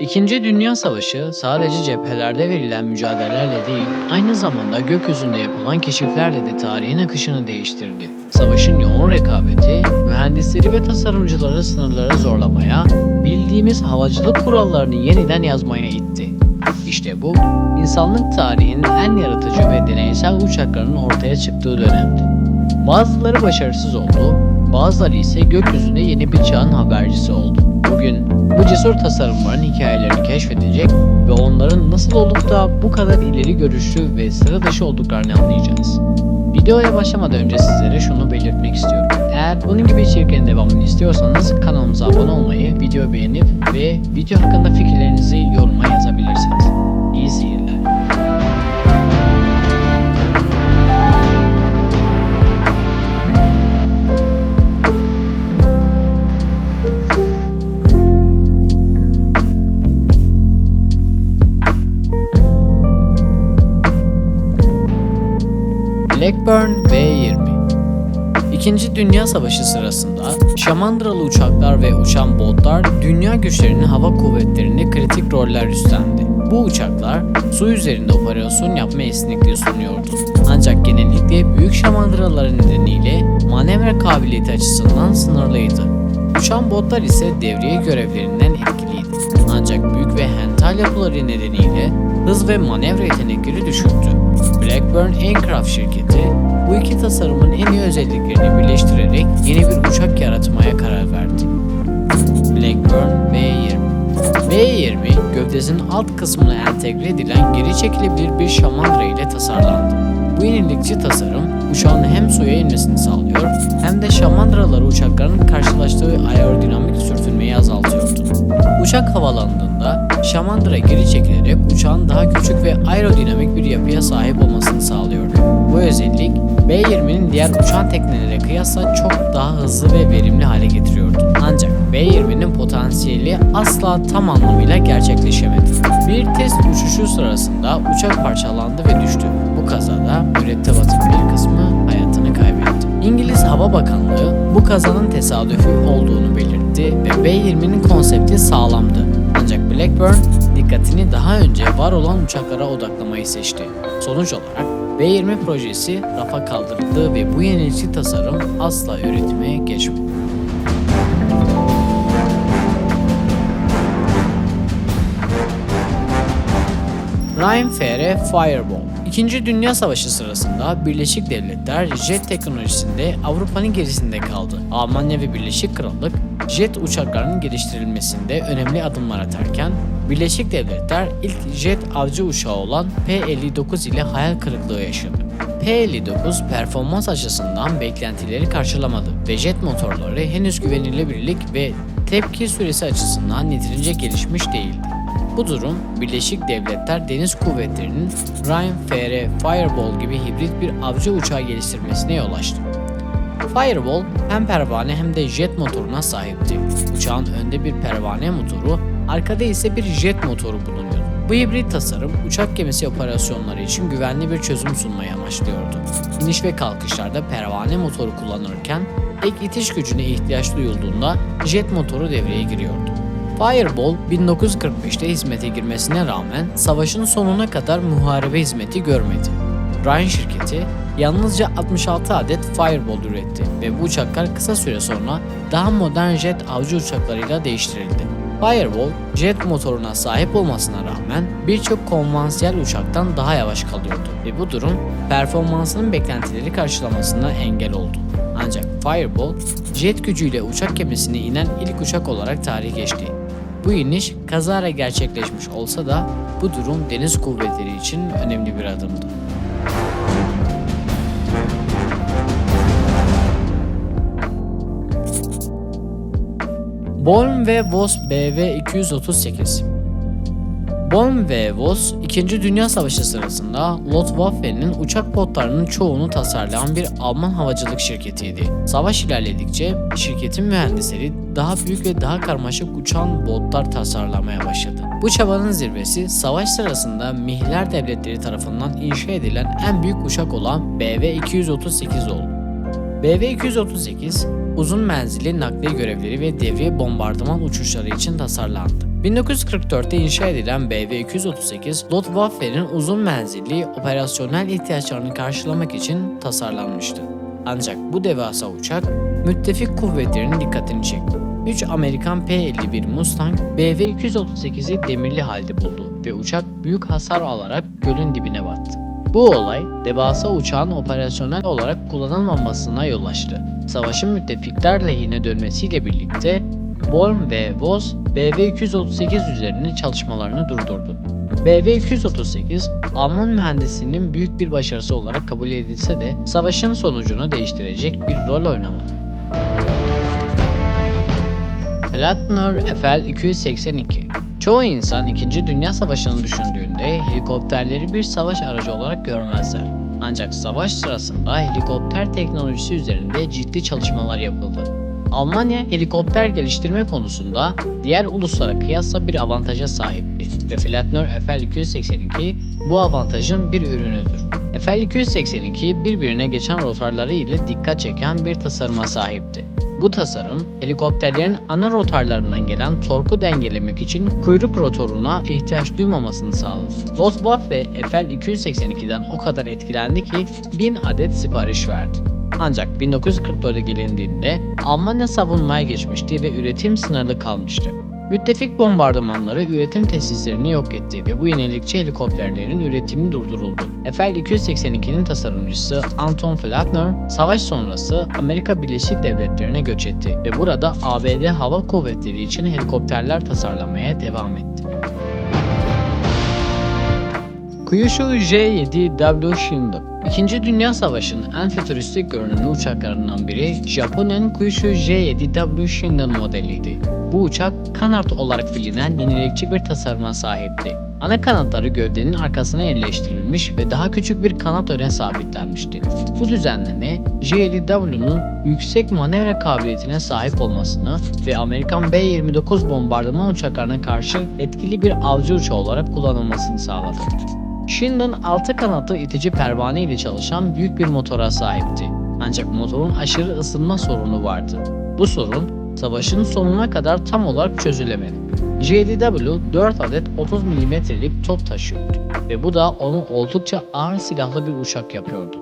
İkinci Dünya Savaşı sadece cephelerde verilen mücadelelerle değil, aynı zamanda gökyüzünde yapılan keşiflerle de tarihin akışını değiştirdi. Savaşın yoğun rekabeti, mühendisleri ve tasarımcıları sınırları zorlamaya, bildiğimiz havacılık kurallarını yeniden yazmaya itti. İşte bu, insanlık tarihinin en yaratıcı ve deneysel uçaklarının ortaya çıktığı dönemdi. Bazıları başarısız oldu, bazıları ise gökyüzünde yeni bir çağın habercisi oldu. Bugün bu cesur tasarımların hikayelerini keşfedecek ve onların nasıl olup da bu kadar ileri görüşlü ve sıra dışı olduklarını anlayacağız. Videoya başlamadan önce sizlere şunu belirtmek istiyorum. Eğer bunun gibi içeriklerin devamını istiyorsanız kanalımıza abone olmayı, video beğenip ve video hakkında fikirlerinizi yoruma yazabilirsiniz. Blackburn B-20 İkinci Dünya Savaşı sırasında şamandıralı uçaklar ve uçan botlar dünya güçlerinin hava kuvvetlerinde kritik roller üstlendi. Bu uçaklar su üzerinde operasyon yapma esnekliği sunuyordu. Ancak genellikle büyük şamandıraları nedeniyle manevra kabiliyeti açısından sınırlıydı. Uçan botlar ise devriye görevlerinden etkiliydi. Ancak büyük ve hental yapıları nedeniyle hız ve manevra yetenekleri düşüktü. Blackburn Aircraft şirketi bu iki tasarımın en iyi özelliklerini birleştirerek yeni bir uçak yaratmaya karar verdi. Blackburn B-20 B-20 gövdesinin alt kısmına entegre edilen geri çekilebilir bir şamandıra ile tasarlandı. Bu yenilikçi tasarım uçağın hem suya inmesini sağlıyor hem de şamandıraları uçakların karşılaştığı aerodinamik sürtünmeyi azaltıyordu. Uçak havalandığında şamandıra geri çekilerek uçağın daha küçük ve aerodinamik bir yapıya sahip olmasını sağlıyordu. Bu özellik B-20'nin diğer uçan teknelere kıyasla çok daha hızlı ve verimli hale getiriyordu. Ancak B-20'nin potansiyeli asla tam anlamıyla gerçekleşemedi. Bir test uçuşu sırasında uçak parçalandı ve düştü. Bu kazada mürettebatın bir kısmı hayatını kaybetti. İngiliz Hava Bakanlığı bu kazanın tesadüfi olduğunu belirtti ve B-20'nin konsepti sağlamdı. Ancak Blackburn dikkatini daha önce var olan uçaklara odaklamayı seçti. Sonuç olarak B-20 projesi rafa kaldırıldı ve bu yenilikçi tasarım asla üretime geçmedi. FR Fireball İkinci Dünya Savaşı sırasında Birleşik Devletler jet teknolojisinde Avrupa'nın gerisinde kaldı. Almanya ve Birleşik Krallık jet uçaklarının geliştirilmesinde önemli adımlar atarken Birleşik Devletler ilk jet avcı uçağı olan P-59 ile hayal kırıklığı yaşadı. P-59 performans açısından beklentileri karşılamadı ve jet motorları henüz güvenilirlik ve tepki süresi açısından yeterince gelişmiş değildi. Bu durum Birleşik Devletler Deniz Kuvvetleri'nin Ryan FR Fireball gibi hibrit bir avcı uçağı geliştirmesine yol açtı. Fireball hem pervane hem de jet motoruna sahipti. Uçağın önde bir pervane motoru, arkada ise bir jet motoru bulunuyordu. Bu hibrit tasarım uçak gemisi operasyonları için güvenli bir çözüm sunmayı amaçlıyordu. İniş ve kalkışlarda pervane motoru kullanırken ek itiş gücüne ihtiyaç duyulduğunda jet motoru devreye giriyordu. Fireball 1945'te hizmete girmesine rağmen savaşın sonuna kadar muharebe hizmeti görmedi. Ryan şirketi yalnızca 66 adet Fireball üretti ve bu uçaklar kısa süre sonra daha modern jet avcı uçaklarıyla değiştirildi. Fireball, jet motoruna sahip olmasına rağmen birçok konvansiyel uçaktan daha yavaş kalıyordu ve bu durum performansının beklentileri karşılamasına engel oldu. Ancak Fireball, jet gücüyle uçak gemisine inen ilk uçak olarak tarihe geçti. Bu iniş kazara gerçekleşmiş olsa da bu durum deniz kuvvetleri için önemli bir adımdı. Born ve Voss BV-238 Born ve Voss, 2. Dünya Savaşı sırasında Luftwaffe'nin uçak botlarının çoğunu tasarlayan bir Alman havacılık şirketiydi. Savaş ilerledikçe şirketin mühendisleri daha büyük ve daha karmaşık uçan botlar tasarlamaya başladı. Bu çabanın zirvesi savaş sırasında Mihler Devletleri tarafından inşa edilen en büyük uçak olan BV-238 oldu. BV-238 uzun menzilli nakliye görevleri ve devriye bombardıman uçuşları için tasarlandı. 1944'te inşa edilen BV-238, Luftwaffe'nin uzun menzilli operasyonel ihtiyaçlarını karşılamak için tasarlanmıştı. Ancak bu devasa uçak müttefik kuvvetlerinin dikkatini çekti. 3 Amerikan P-51 Mustang BV-238'i demirli halde buldu ve uçak büyük hasar alarak gölün dibine battı. Bu olay devasa uçağın operasyonel olarak kullanılmamasına yol açtı. Savaşın müttefikler lehine dönmesiyle birlikte Born ve Voss BV-238 üzerine çalışmalarını durdurdu. BV-238 Alman mühendisliğinin büyük bir başarısı olarak kabul edilse de savaşın sonucunu değiştirecek bir rol oynamadı. Flatner FL-282 Çoğu insan 2. Dünya Savaşı'nı düşündüğünde helikopterleri bir savaş aracı olarak görmezler. Ancak savaş sırasında helikopter teknolojisi üzerinde ciddi çalışmalar yapıldı. Almanya helikopter geliştirme konusunda diğer uluslara kıyasla bir avantaja sahipti ve Flatner FL-282 bu avantajın bir ürünüdür. FL-282 birbirine geçen rotorları ile dikkat çeken bir tasarıma sahipti. Bu tasarım, helikopterlerin ana rotarlarından gelen torku dengelemek için kuyruk rotoruna ihtiyaç duymamasını sağladı. Luftwaffe FL-282'den o kadar etkilendi ki 1000 adet sipariş verdi. Ancak 1944'e gelindiğinde Almanya savunmaya geçmişti ve üretim sınırlı kalmıştı. Müttefik bombardımanları üretim tesislerini yok etti ve bu yenilikçi helikopterlerin üretimi durduruldu. FL-282'nin tasarımcısı Anton Flatner, savaş sonrası Amerika Birleşik Devletleri'ne göç etti ve burada ABD Hava Kuvvetleri için helikopterler tasarlamaya devam etti. Kyushu J-7W Shindo İkinci Dünya Savaşı'nın en fütüristik görünümlü uçaklarından biri Japonya'nın Kyushu J-7W Shindo modeliydi. Bu uçak kanat olarak bilinen yenilikçi bir tasarıma sahipti. Ana kanatları gövdenin arkasına yerleştirilmiş ve daha küçük bir kanat öne sabitlenmişti. Bu düzenleme J-7W'nun yüksek manevra kabiliyetine sahip olmasını ve Amerikan B-29 bombardıman uçaklarına karşı etkili bir avcı uçağı olarak kullanılmasını sağladı. Shindon altı kanatlı itici pervane ile çalışan büyük bir motora sahipti. Ancak motorun aşırı ısınma sorunu vardı. Bu sorun savaşın sonuna kadar tam olarak çözülemedi. JDW 4 adet 30 mm'lik top taşıyordu ve bu da onu oldukça ağır silahlı bir uçak yapıyordu.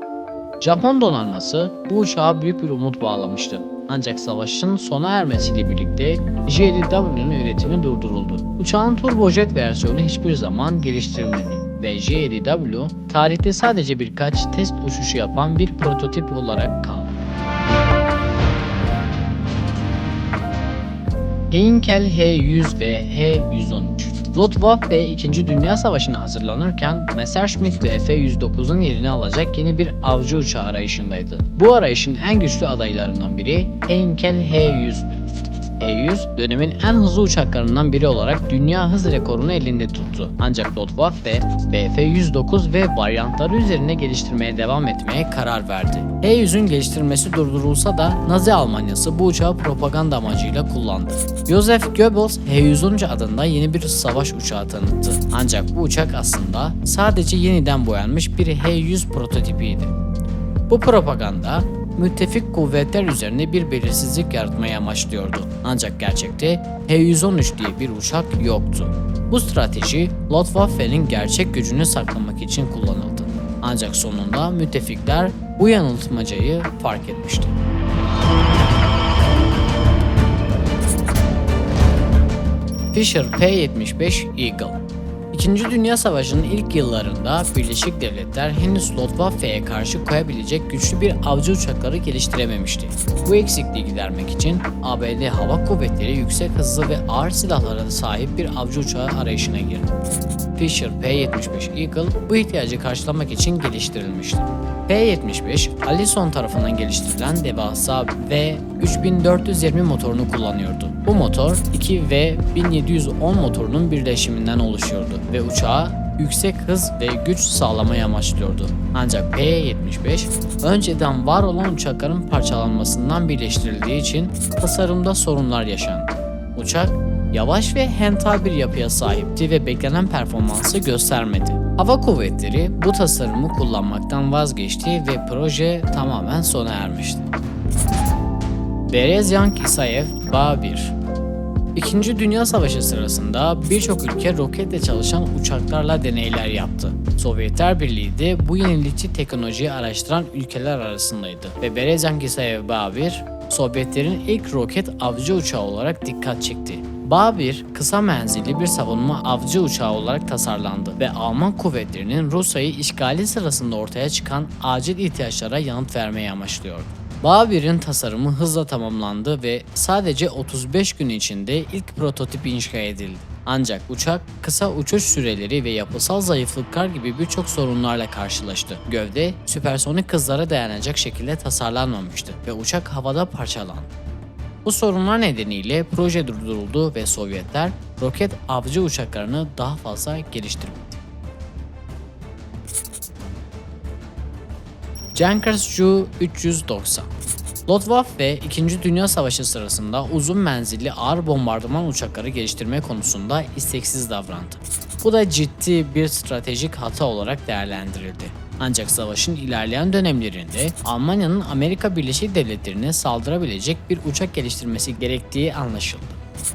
Japon donanması bu uçağa büyük bir umut bağlamıştı. Ancak savaşın sona ermesiyle birlikte JDW'nin üretimi durduruldu. Uçağın turbojet versiyonu hiçbir zaman geliştirilmedi ve J7W tarihte sadece birkaç test uçuşu yapan bir prototip olarak kaldı. Heinkel H-100 ve H-113 Luftwaffe 2. Dünya Savaşı'na hazırlanırken Messerschmitt ve F-109'un yerini alacak yeni bir avcı uçağı arayışındaydı. Bu arayışın en güçlü adaylarından biri Heinkel H-100'dü. E-100 dönemin en hızlı uçaklarından biri olarak dünya hız rekorunu elinde tuttu. Ancak Luftwaffe, BF-109 ve varyantları üzerine geliştirmeye devam etmeye karar verdi. E-100'ün geliştirilmesi durdurulsa da Nazi Almanyası bu uçağı propaganda amacıyla kullandı. Joseph Goebbels H-113 adında yeni bir savaş uçağı tanıttı. Ancak bu uçak aslında sadece yeniden boyanmış bir H-100 prototipiydi. Bu propaganda müttefik kuvvetler üzerine bir belirsizlik yaratmaya amaçlıyordu. Ancak gerçekte H-113 diye bir uçak yoktu. Bu strateji Luftwaffe'nin gerçek gücünü saklamak için kullanıldı. Ancak sonunda müttefikler bu yanıltmacayı fark etmişti. Fisher P-75 Eagle İkinci Dünya Savaşı'nın ilk yıllarında Birleşik Devletler henüz Luftwaffe'ye karşı koyabilecek güçlü bir avcı uçakları geliştirememişti. Bu eksikliği gidermek için ABD Hava Kuvvetleri yüksek hızlı ve ağır silahlara sahip bir avcı uçağı arayışına girdi. Fisher P-75 Eagle bu ihtiyacı karşılamak için geliştirilmişti. P-75, Allison tarafından geliştirilen devasa V3420 motorunu kullanıyordu. Bu motor 2 V1710 motorunun birleşiminden oluşuyordu ve uçağa yüksek hız ve güç sağlamayı amaçlıyordu. Ancak P-75 önceden var olan uçakların parçalanmasından birleştirildiği için tasarımda sorunlar yaşandı. Uçak yavaş ve hental bir yapıya sahipti ve beklenen performansı göstermedi. Hava kuvvetleri bu tasarımı kullanmaktan vazgeçti ve proje tamamen sona ermişti. Berezyank Isayev Ba 1 İkinci Dünya Savaşı sırasında birçok ülke roketle çalışan uçaklarla deneyler yaptı. Sovyetler Birliği de bu yenilikçi teknolojiyi araştıran ülkeler arasındaydı ve Berezan Gisayev Babir, Sovyetlerin ilk roket avcı uçağı olarak dikkat çekti. Babir, kısa menzilli bir savunma avcı uçağı olarak tasarlandı ve Alman kuvvetlerinin Rusya'yı işgali sırasında ortaya çıkan acil ihtiyaçlara yanıt vermeyi amaçlıyordu. Babir'in tasarımı hızla tamamlandı ve sadece 35 gün içinde ilk prototip inşa edildi. Ancak uçak kısa uçuş süreleri ve yapısal zayıflıklar gibi birçok sorunlarla karşılaştı. Gövde süpersonik hızlara dayanacak şekilde tasarlanmamıştı ve uçak havada parçalandı. Bu sorunlar nedeniyle proje durduruldu ve Sovyetler roket avcı uçaklarını daha fazla geliştirmedi. Junkers Ju-390 Luftwaffe ve 2. Dünya Savaşı sırasında uzun menzilli ağır bombardıman uçakları geliştirme konusunda isteksiz davrandı. Bu da ciddi bir stratejik hata olarak değerlendirildi. Ancak savaşın ilerleyen dönemlerinde Almanya'nın Amerika Birleşik Devletleri'ne saldırabilecek bir uçak geliştirmesi gerektiği anlaşıldı.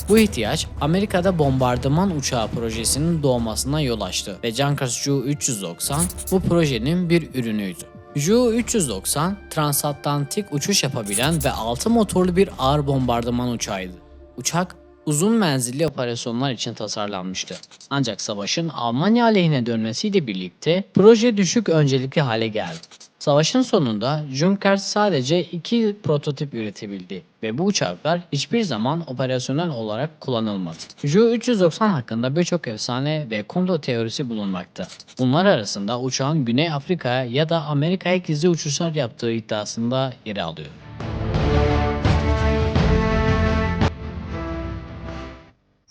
Bu ihtiyaç Amerika'da bombardıman uçağı projesinin doğmasına yol açtı ve Junkers Ju-390 bu projenin bir ürünüydü. Ju-390 transatlantik uçuş yapabilen ve 6 motorlu bir ağır bombardıman uçağıydı. Uçak uzun menzilli operasyonlar için tasarlanmıştı. Ancak savaşın Almanya aleyhine dönmesiyle birlikte proje düşük öncelikli hale geldi. Savaşın sonunda Junkers sadece iki prototip üretebildi ve bu uçaklar hiçbir zaman operasyonel olarak kullanılmadı. Ju-390 hakkında birçok efsane ve komplo teorisi bulunmakta. Bunlar arasında uçağın Güney Afrika'ya ya da Amerika'ya gizli uçuşlar yaptığı iddiasında yer alıyor.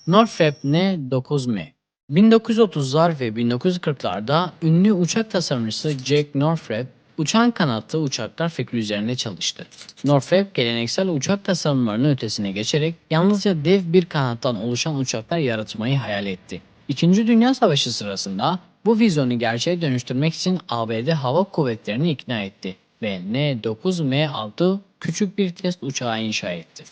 Northrop N-9M 1930'lar ve 1940'larda ünlü uçak tasarımcısı Jack Northrop uçan kanatlı uçaklar fikri üzerinde çalıştı. Northrop geleneksel uçak tasarımlarının ötesine geçerek yalnızca dev bir kanattan oluşan uçaklar yaratmayı hayal etti. İkinci Dünya Savaşı sırasında bu vizyonu gerçeğe dönüştürmek için ABD Hava Kuvvetleri'ni ikna etti ve N-9M adlı küçük bir test uçağı inşa etti.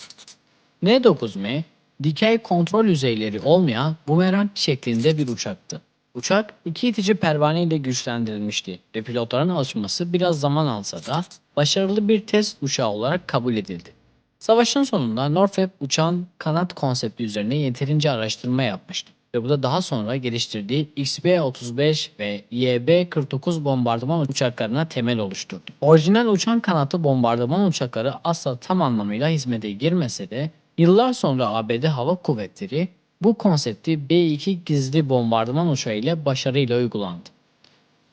N-9M, dikey kontrol yüzeyleri olmayan bumerang şeklinde bir uçaktı. Uçak iki itici pervane ile güçlendirilmişti ve pilotların alışması biraz zaman alsa da başarılı bir test uçağı olarak kabul edildi. Savaşın sonunda Northrop uçağın kanat konsepti üzerine yeterince araştırma yapmıştı ve bu da daha sonra geliştirdiği XB-35 ve YB-49 bombardıman uçaklarına temel oluşturdu. Orijinal uçan kanatlı bombardıman uçakları asla tam anlamıyla hizmete girmese de yıllar sonra ABD Hava Kuvvetleri bu konsepti B-2 gizli bombardıman uçağı ile başarıyla uygulandı.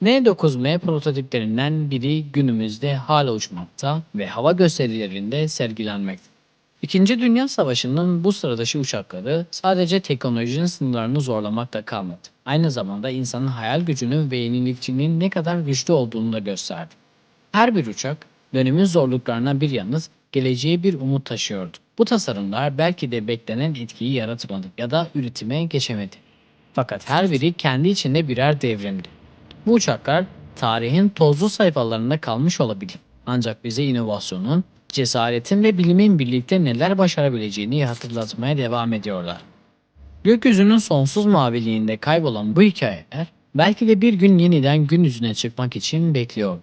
N-9M prototiplerinden biri günümüzde hala uçmakta ve hava gösterilerinde sergilenmekte. İkinci Dünya Savaşı'nın bu sıradışı uçakları sadece teknolojinin sınırlarını zorlamakta kalmadı. Aynı zamanda insanın hayal gücünün ve yenilikçiliğinin ne kadar güçlü olduğunu da gösterdi. Her bir uçak dönemin zorluklarına bir yanıt, geleceğe bir umut taşıyordu. Bu tasarımlar belki de beklenen etkiyi yaratmadı ya da üretime geçemedi. Fakat her biri kendi içinde birer devrimdi. Bu uçaklar tarihin tozlu sayfalarında kalmış olabilir. Ancak bize inovasyonun, cesaretin ve bilimin birlikte neler başarabileceğini hatırlatmaya devam ediyorlar. Gökyüzünün sonsuz maviliğinde kaybolan bu hikayeler belki de bir gün yeniden gün yüzüne çıkmak için bekliyor.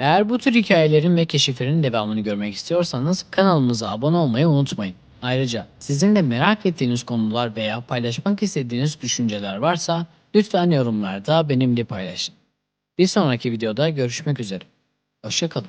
Eğer bu tür hikayelerin ve keşiflerin devamını görmek istiyorsanız kanalımıza abone olmayı unutmayın. Ayrıca sizin de merak ettiğiniz konular veya paylaşmak istediğiniz düşünceler varsa lütfen yorumlarda benimle paylaşın. Bir sonraki videoda görüşmek üzere. Hoşçakalın.